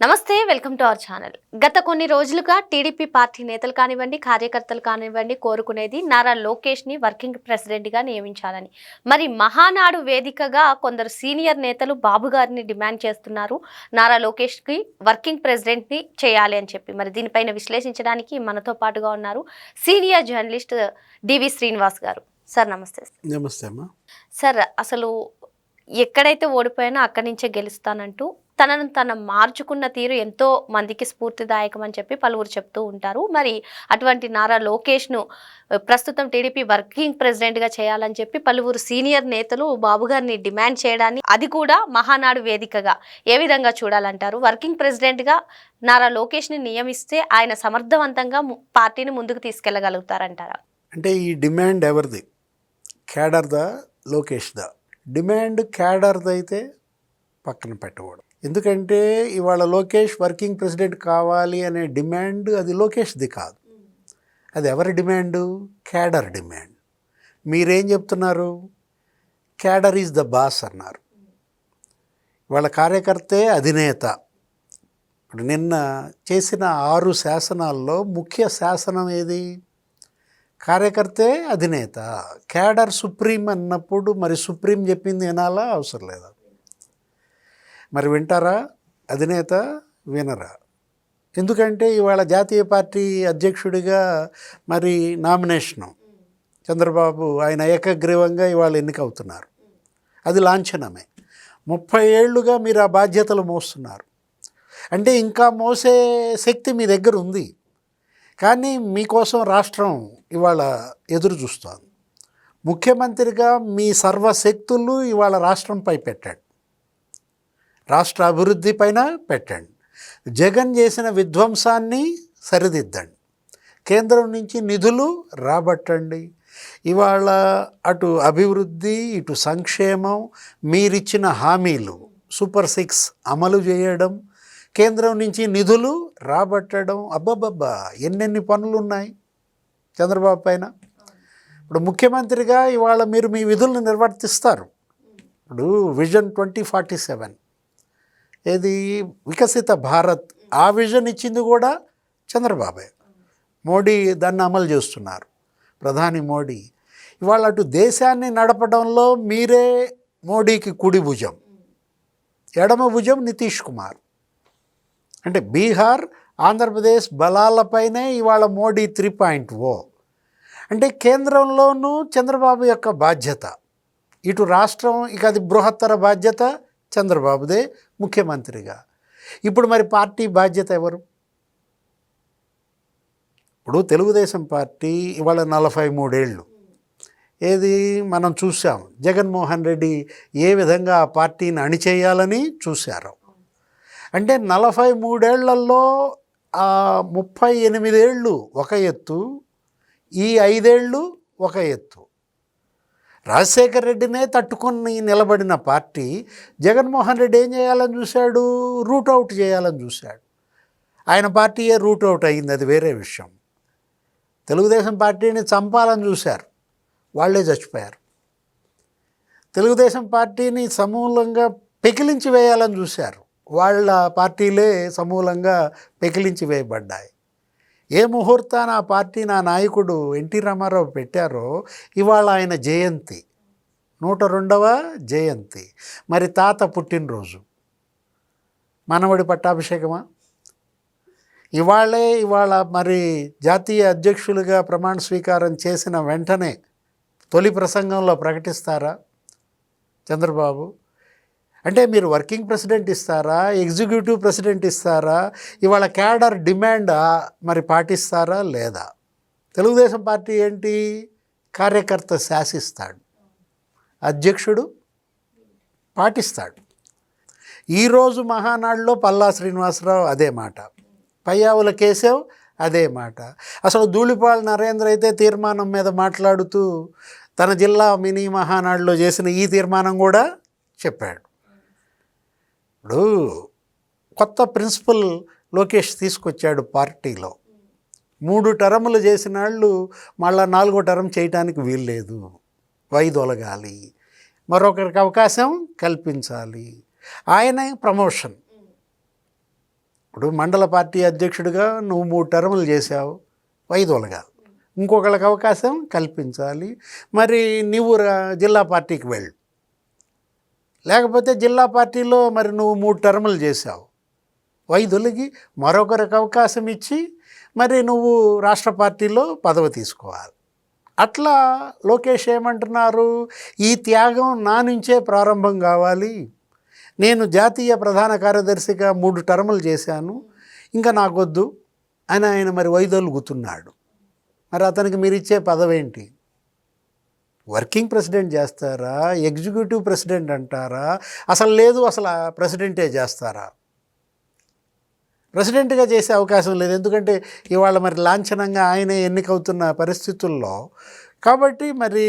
నమస్తే welcome to our channel. గత కొన్ని రోజులుగా టీడీపీ పార్టీ నేతలు కానివ్వండి కార్యకర్తలు కానివ్వండి కోరుకునేది నారా లోకేష్ని వర్కింగ్ ప్రెసిడెంట్గా నియమించాలని. మరి మహానాడు వేదికగా కొందరు సీనియర్ నేతలు బాబు గారిని డిమాండ్ చేస్తున్నారు. నారా లోకేష్కి వర్కింగ్ ప్రెసిడెంట్ని చేయాలి అని చెప్పి. మరి దీనిపైన విశ్లేషించడానికి మనతో పాటుగా ఉన్నారు సీనియర్ జర్నలిస్ట్ డివి శ్రీనివాస్ గారు. సార్ నమస్తే నమస్తే అమ్మా. సార్ అసలు ఎక్కడైతే ఓడిపోయానో అక్కడి నుంచే గెలుస్తానంటూ తనను తన మార్చుకున్న తీరు ఎంతో మందికి స్ఫూర్తిదాయకం అని చెప్పి పలువురు చెప్తూ ఉంటారు. మరి అటువంటి నారా లోకేష్ను ప్రస్తుతం టీడీపీ వర్కింగ్ ప్రెసిడెంట్గా చేయాలని చెప్పి పలువురు సీనియర్ నేతలు బాబు గారిని డిమాండ్ చేయడాన్ని అది కూడా మహానాడు వేదికగా ఏ విధంగా చూడాలంటారు? వర్కింగ్ ప్రెసిడెంట్గా నారా లోకేష్ని నియమిస్తే ఆయన సమర్థవంతంగా పార్టీని ముందుకు తీసుకెళ్ళగలుగుతారంటారా? అంటే ఈ డిమాండ్ ఎవరిది? క్యాడర్దా లోకేష్దా? డిమాండ్ క్యాడర్దైతే అయితే పక్కన పెట్టకూడదు. ఎందుకంటే ఇవాళ లోకేష్ వర్కింగ్ ప్రెసిడెంట్ కావాలి అనే డిమాండ్ అది లోకేష్ది కాదు. అది ఎవరి డిమాండు? Cadre demand. మీరేం చెప్తున్నారు? క్యాడర్ ఈజ్ ద బాస్ అన్నారు. వాళ్ళ కార్యకర్తే అధినేత. ఇప్పుడు నిన్న చేసిన ఆరు శాసనాల్లో ముఖ్య శాసనం ఏది? కార్యకర్తే అధినేత. క్యాడర్ సుప్రీం అన్నప్పుడు మరి సుప్రీం చెప్పింది వినాలా? అవసరం లేదా? మరి వింటారా? అధినేత వినరా? ఎందుకంటే ఇవాళ జాతీయ పార్టీ అధ్యక్షుడిగా మరి నామినేషను చంద్రబాబు ఆయన ఏకగ్రీవంగా ఇవాళ ఎన్నికవుతున్నారు. అది లాంఛనమే. ముప్పై ఏళ్ళుగా మీరు ఆ బాధ్యతలు మోస్తున్నారు. అంటే ఇంకా మోసే శక్తి మీ దగ్గర ఉంది. కానీ మీకోసం రాష్ట్రం ఇవాళ ఎదురు చూస్తోంది ముఖ్యమంత్రిగా మీ సర్వశక్తులు ఇవాళ రాష్ట్రంపై పెట్టాడు రాష్ట్ర అభివృద్ధి పైన పెట్టండి. జగన్ చేసిన విధ్వంసాన్ని సరిదిద్దండి. కేంద్రం నుంచి నిధులు రాబట్టండి. ఇవాళ అటు అభివృద్ధి ఇటు సంక్షేమం మీరిచ్చిన హామీలు సూపర్ సిక్స్ అమలు చేయడం కేంద్రం నుంచి నిధులు రాబట్టడం అబ్బబ్బబ్బా ఎన్నెన్ని పనులు ఉన్నాయి చంద్రబాబు పైన. ఇప్పుడు ముఖ్యమంత్రిగా ఇవాళ మీరు మీ విధులను నిర్వర్తిస్తారు. ఇప్పుడు విజన్ ట్వంటీ ఫార్టీ సెవెన్ ఏది? వికసిత భారత్. ఆ విజన్ ఇచ్చింది కూడా చంద్రబాబే. మోడీ దాన్ని అమలు చేస్తున్నారు. ప్రధాని మోడీ. ఇవాళ అటు దేశాన్ని నడపడంలో మీరే మోడీకి కుడి భుజం. ఎడమ భుజం నితీష్ కుమార్. అంటే బీహార్ ఆంధ్రప్రదేశ్ బలాలపైనే ఇవాళ మోడీ త్రీ పాయింట్ ఓ. అంటే కేంద్రంలోనూ చంద్రబాబు యొక్క బాధ్యత. ఇటు రాష్ట్రం ఇక అది బృహత్తర బాధ్యత చంద్రబాబుదే ముఖ్యమంత్రిగా. ఇప్పుడు మరి పార్టీ బాధ్యత ఎవరు? ఇప్పుడు తెలుగుదేశం పార్టీ ఇవాళ నలభై మూడేళ్ళు. ఏది మనం చూసాం జగన్మోహన్ రెడ్డి ఏ విధంగా ఆ పార్టీని అణిచేయాలని చూశారు. అంటే నలభై మూడేళ్ళలో ఆ ముప్పై ఎనిమిదేళ్ళు ఒక ఎత్తు ఈ ఐదేళ్ళు ఒక ఎత్తు. రాజశేఖర రెడ్డినే తట్టుకొని నిలబడిన పార్టీ జగన్మోహన్ రెడ్డి ఏం చేయాలని చూశాడు? రూట్ అవుట్ చేయాలని చూశాడు. ఆయన పార్టీయే రూట్ అవుట్ అయింది. అది వేరే విషయం. తెలుగుదేశం పార్టీని చంపాలని చూశారు. వాళ్ళే చచ్చిపోయారు. తెలుగుదేశం పార్టీని సమూలంగా పెకిలించి వేయాలని చూశారు. వాళ్ళ పార్టీలే సమూలంగా పెకిలించి వేయబడ్డాయి. ఏ ముహూర్తాన ఆ పార్టీ నా నాయకుడు ఎన్టీ రామారావు పెట్టారో ఇవాళ ఆయన జయంతి. నూట రెండవ జయంతి. మరి తాత పుట్టినరోజు. మనవడి పట్టాభిషేకమా? ఇవాళే ఇవాళ మరి జాతీయ అధ్యక్షులుగా ప్రమాణ స్వీకారం చేసిన వెంటనే తొలి ప్రసంగంలో ప్రకటిస్తారా? చంద్రబాబు అంటే మీరు వర్కింగ్ ప్రెసిడెంట్ ఇస్తారా? ఎగ్జిక్యూటివ్ ప్రెసిడెంట్ ఇస్తారా? ఇవాళ క్యాడర్ డిమాండ్ మరి పాటిస్తారా లేదా? తెలుగుదేశం పార్టీ ఏంటి? కార్యకర్త శాసిస్తాడు. అధ్యక్షుడు పాటిస్తాడు. ఈరోజు మహానాడులో పల్లా శ్రీనివాసరావు అదే మాట. పయ్యావుల కేశవ్ అదే మాట. అసలు ధూళిపాల్ నరేంద్ర అయితే తీర్మానం మీద మాట్లాడుతూ తన జిల్లా మినీ మహానాడులో చేసిన ఈ తీర్మానం కూడా చెప్పాడు. ఇప్పుడు కొత్త ప్రిన్సిపల్ లోకేష్ తీసుకొచ్చాడు పార్టీలో. మూడు టర్ములు చేసిన వాళ్ళు మళ్ళీ నాలుగో టర్మ్ చేయటానికి వీల్లేదు. వైదొలగాలి. మరొకరికి అవకాశం కల్పించాలి. ఆయన ప్రమోషన్. ఇప్పుడు మండల పార్టీ అధ్యక్షుడిగా నువ్వు మూడు టర్ములు చేసావు వైదొలగా ఇంకొకళ్ళకి అవకాశం కల్పించాలి. మరి నువ్వు జిల్లా పార్టీకి వెళ్ళు. లేకపోతే జిల్లా పార్టీలో మరి నువ్వు మూడు టర్ములు చేశావు. వైదొలిగి మరొకరికి అవకాశం ఇచ్చి మరి నువ్వు రాష్ట్ర పార్టీలో పదవి తీసుకోవాలి. అట్లా లోకేష్ ఏమంటున్నారు? ఈ త్యాగం నా నుంచే ప్రారంభం కావాలి. నేను జాతీయ ప్రధాన కార్యదర్శిగా మూడు టర్ములు చేశాను. ఇంకా నాకొద్దు అని ఆయన మరి వైదొలుగుతున్నాడు. మరి అతనికి మీరు ఇచ్చే పదవి ఏంటి వర్కింగ్ ప్రెసిడెంట్ చేస్తారా? ఎగ్జిక్యూటివ్ ప్రెసిడెంట్ అంటారా? అసలు లేదు అసలు ప్రెసిడెంటే చేస్తారా? ప్రెసిడెంట్గా చేసే అవకాశం లేదు. ఎందుకంటే ఇవాళ మరి లాంఛనంగా ఆయనే ఎన్నికవుతున్న పరిస్థితుల్లో. కాబట్టి మరి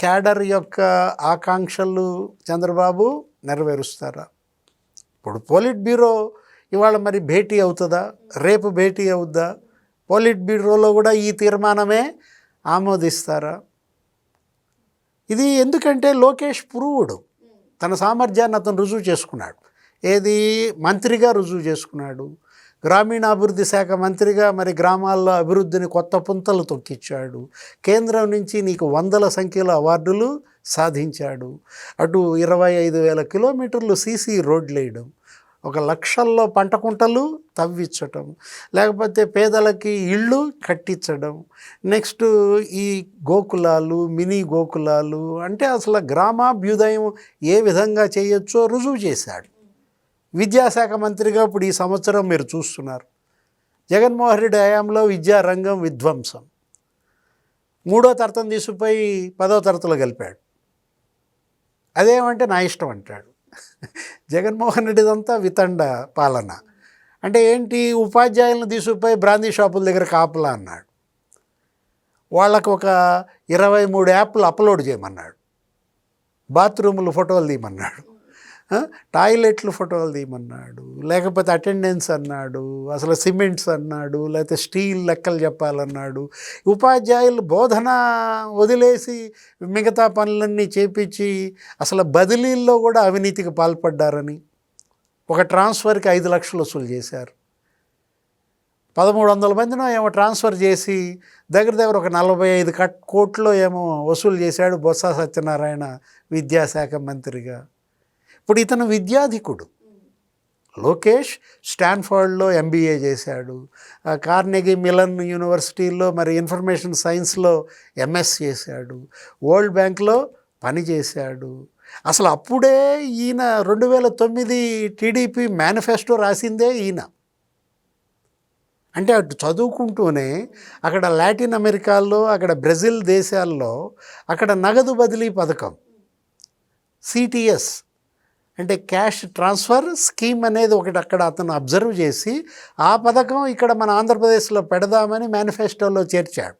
క్యాడర్ యొక్క ఆకాంక్షలు చంద్రబాబు నెరవేరుస్తారా? ఇప్పుడు పోలిట్ బ్యూరో ఇవాళ మరి భేటీ అవుతుందా? రేపు భేటీ అవుద్దా? పోలిట్ బ్యూరోలో కూడా ఈ తీర్మానమే ఆమోదిస్తారా? ఇది ఎందుకంటే లోకేష్ పురువుడు తన సామర్థ్యాన్ని అతను రుజువు చేసుకున్నాడు. ఏది? మంత్రిగా రుజువు చేసుకున్నాడు. గ్రామీణాభివృద్ధి శాఖ మంత్రిగా మరి గ్రామాల్లో అభివృద్ధిని కొత్త పుంతలు తొక్కిచ్చాడు. కేంద్రం నుంచి నీకు వందల సంఖ్యలో అవార్డులు సాధించాడు. అటు ఇరవై ఐదు వేల కిలోమీటర్లు సీసీ రోడ్లు వేయడం ఒక లక్షల్లో పంట కుంటలు లేకపోతే పేదలకి ఇళ్ళు కట్టించడం నెక్స్ట్ ఈ గోకులాలు మినీ గోకులాలు అంటే అసలు గ్రామాభ్యుదయం ఏ విధంగా చేయొచ్చో రుజువు చేశాడు. విద్యాశాఖ మంత్రిగా ఇప్పుడు ఈ సంవత్సరం మీరు చూస్తున్నారు. జగన్మోహన్ రెడ్డి హయాంలో విద్యారంగం విధ్వంసం. మూడో తరతం తీసుకుపోయి పదో తరగతిలో కలిపాడు అదేమంటే నా ఇష్టం అంటాడు. జగన్మోహన్ రెడ్డిదంతా వితండ పాలన. అంటే ఏంటి? ఉపాధ్యాయులను తీసుకుపోయి బ్రాందీ షాపుల దగ్గర కాపలా అన్నాడు. వాళ్ళకు ఒక ఇరవై మూడు యాప్లు అప్లోడ్ చేయమన్నాడు. బాత్రూములు ఫోటోలు తీయమన్నాడు. టాయిలెట్లు ఫోటోలు తీయమన్నాడు లేకపోతే అటెండెన్స్ అన్నాడు అసలు సిమెంట్స్ అన్నాడు లేకపోతే స్టీల్ లెక్కలు చెప్పాలన్నాడు. ఉపాధ్యాయులు బోధన వదిలేసి మిగతా పనులన్నీ చేపించి అసలు బదిలీల్లో కూడా అవినీతికి పాల్పడ్డారని ఒక ట్రాన్స్ఫర్కి ఐదు లక్షలు వసూలు చేశారు. పదమూడు వందల మందినో ఏమో ట్రాన్స్ఫర్ చేసి దగ్గర దగ్గర ఒక నలభై ఐదు కట్ కోట్లు ఏమో వసూలు చేశాడు బొత్స సత్యనారాయణ విద్యాశాఖ మంత్రిగా. ఇప్పుడు ఇతను విద్యాధికుడు. లోకేష్ స్టాన్ఫర్డ్లో ఎంబీఏ చేశాడు. కార్నెగి కార్నెగీ మిలన్ యూనివర్సిటీలో మరి ఇన్ఫర్మేషన్ సైన్స్లో ఎంఎస్ చేశాడు. వరల్డ్ బ్యాంక్లో పనిచేశాడు అసలు అప్పుడే ఈయన రెండు వేల తొమ్మిది టీడీపీ మేనిఫెస్టో రాసిందే ఈయన. అంటే అటు చదువుకుంటూనే అక్కడ లాటిన్ అమెరికాలో అక్కడ బ్రెజిల్ దేశాల్లో అక్కడ నగదు బదిలీ పథకం సిటిఎస్ అంటే క్యాష్ ట్రాన్స్ఫర్ స్కీమ్ అనేది ఒకటి అక్కడ అతను అబ్జర్వ్ చేసి ఆ పథకం ఇక్కడ మన ఆంధ్రప్రదేశ్లో పెడదామని మేనిఫెస్టోలో చేర్చాడు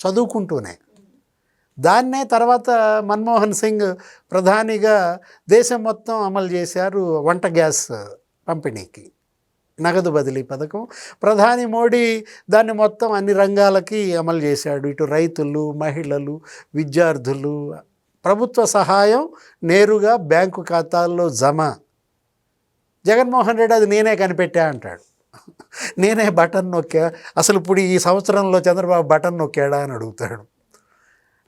చదువుకుంటూనే. దాన్నే తర్వాత మన్మోహన్ సింగ్ ప్రధానిగా దేశం మొత్తం అమలు చేశారు వంట గ్యాస్ పంపిణీకి. నగదు బదిలీ పథకం. ప్రధాని మోడీ దాన్ని మొత్తం అన్ని రంగాలకి అమలు చేశాడు. ఇటు రైతులు మహిళలు విద్యార్థులు ప్రభుత్వ సహాయం నేరుగా బ్యాంకు ఖాతాల్లో జమ. జగన్మోహన్ రెడ్డి అది నేనే కనిపెట్టా అంటాడు. నేనే బటన్ నొక్కా అసలు ఇప్పుడు ఈ సంవత్సరంలో చంద్రబాబు బటన్ నొక్కాడా అని అడుగుతాడు.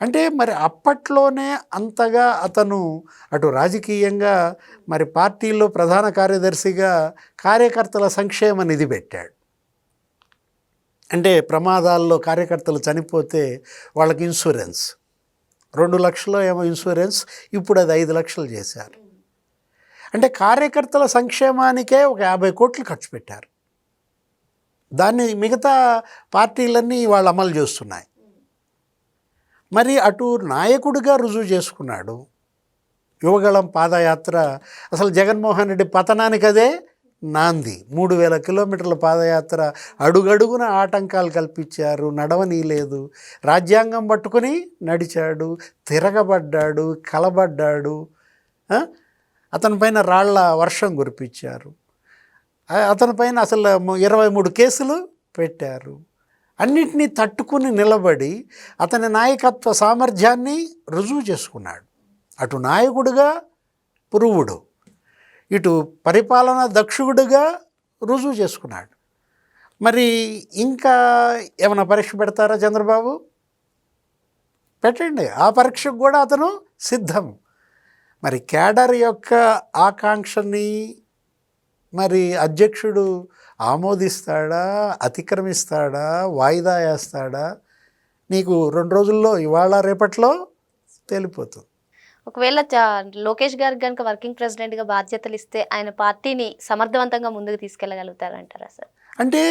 అంటే మరి అప్పట్లోనే అంతగా అతను అటు రాజకీయంగా మరి పార్టీలో ప్రధాన కార్యదర్శిగా కార్యకర్తల సంక్షేమ నిధి పెట్టాడు. అంటే ప్రమాదాల్లో కార్యకర్తలు చనిపోతే వాళ్ళకి ఇన్సూరెన్స్. రెండు లక్షలు ఏమో ఇన్సూరెన్స్ ఇప్పుడు అది ఐదు లక్షలు చేశారు. అంటే కార్యకర్తల సంక్షేమానికే ఒక యాభై కోట్లు ఖర్చు పెట్టారు. దాన్ని మిగతా పార్టీలన్నీ వాళ్ళు అమలు చేస్తున్నాయి. మరి అటు నాయకుడిగా రుజువు చేసుకున్నాడు. యువగళం పాదయాత్ర అసలు జగన్మోహన్ రెడ్డి పతనానికి అదే నాంది. మూడు వేల కిలోమీటర్ల పాదయాత్ర. అడుగడుగున ఆటంకాలు కల్పించారు. నడవనీలేదు రాజ్యాంగం పట్టుకుని నడిచాడు. తిరగబడ్డాడు. కలబడ్డాడు. అతని పైన రాళ్ళ వర్షం కురిపించారు. అతని పైన అసలు ఇరవై మూడు కేసులు పెట్టారు. అన్నిటినీ తట్టుకుని నిలబడి అతని నాయకత్వ సామర్థ్యాన్ని రుజువు చేసుకున్నాడు. అటు నాయకుడుగా పురువుడు. ఇటు పరిపాలన దక్షుడుగా రుజువు చేసుకున్నాడు. మరి ఇంకా ఏమైనా పరీక్ష పెడతారా చంద్రబాబు? పెట్టండి. ఆ పరీక్షకు కూడా అతను సిద్ధం. మరి క్యాడర్ యొక్క ఆకాంక్షని మరి అధ్యక్షుడు ఆమోదిస్తాడా? అతిక్రమిస్తాడా? వాయిదా వేస్తాడా? నీకు రెండు రోజుల్లో ఇవాళ రేపట్లో తేలిపోతుంది. ఒకవేళ లోకేష్ గారికి కనుక వర్కింగ్ ప్రెసిడెంట్గా బాధ్యతలు ఇస్తే ఆయన పార్టీని సమర్థవంతంగా ముందుకు తీసుకెళ్ళగలుగుతారంటారా సార్? అంటే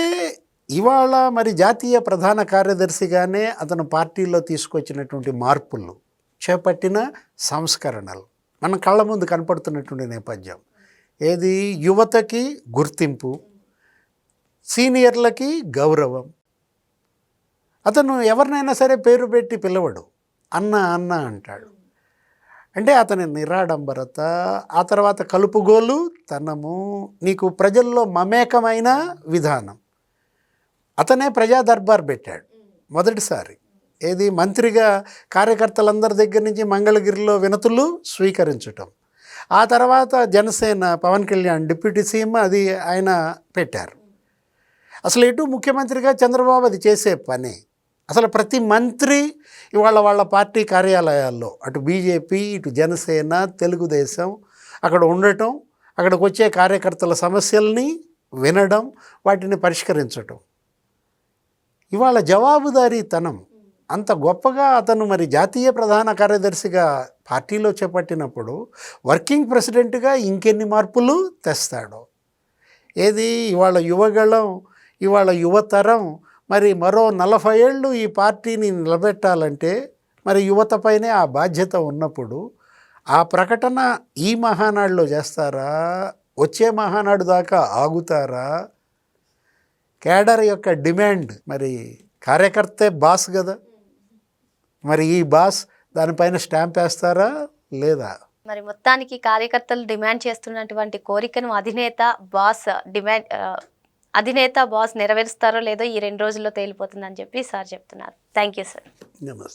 ఇవాళ మరి జాతీయ ప్రధాన కార్యదర్శిగానే అతను పార్టీలో తీసుకొచ్చినటువంటి మార్పులు చేపట్టిన సంస్కరణలు. మన కళ్ళ ముందు కనపడుతున్నటువంటి నేపథ్యం. ఏది? యువతకి గుర్తింపు సీనియర్లకి గౌరవం. అతను ఎవరినైనా సరే పేరు పెట్టి పిలవడు. అన్న అన్న అంటాడు. అంటే అతని నిరాడంబరత ఆ తర్వాత కలుపుగోలు తనము నీకు ప్రజల్లో మమేకమైన విధానం. అతనే ప్రజా దర్బార్ పెట్టాడు మొదటిసారి. ఏది? మంత్రిగా కార్యకర్తలందరి దగ్గర నుంచి మంగళగిరిలో వినతులు స్వీకరించటం. ఆ తర్వాత జనసేన పవన్ కళ్యాణ్ డిప్యూటీ సీఎం అది ఆయన పెట్టారు. అసలు ఎటు ముఖ్యమంత్రిగా చంద్రబాబు అది చేసే పని. అసలు ప్రతి మంత్రి ఇవాళ వాళ్ళ పార్టీ కార్యాలయాల్లో అటు బీజేపీ ఇటు జనసేన తెలుగుదేశం అక్కడ ఉండటం అక్కడికి వచ్చే కార్యకర్తల సమస్యల్ని వినడం వాటిని పరిష్కరించటం. ఇవాళ జవాబుదారీతనం అంత గొప్పగా అతను మరి జాతీయ ప్రధాన కార్యదర్శిగా పార్టీలో చేపట్టినప్పుడు వర్కింగ్ ప్రెసిడెంట్గా ఇంకెన్ని మార్పులు తెస్తాడు. ఏది ఇవాళ యువగళం ఇవాళ యువతరం మరి మరో నలభై ఏళ్ళు ఈ పార్టీని నిలబెట్టాలంటే మరి యువతపైనే ఆ బాధ్యత ఉన్నప్పుడు ఆ ప్రకటన ఈ మహానాడులో చేస్తారా? వచ్చే మహానాడు దాకా ఆగుతారా? కేడర్ యొక్క డిమాండ్ మరి కార్యకర్తే బాస్ కదా. మరి ఈ బాస్ దానిపైన స్టాంప్ వేస్తారా లేదా? మరి మొత్తానికి కార్యకర్తలు డిమాండ్ చేస్తున్నటువంటి కోరికను అధినేత బాస్ డిమాండ్ అధినేత బాస్ నెరవేరుస్తారో లేదో ఈ రెండు రోజుల్లో తేలిపోతుందని చెప్పి సార్ చెప్తున్నారు. Thank you sir. నమస్తే.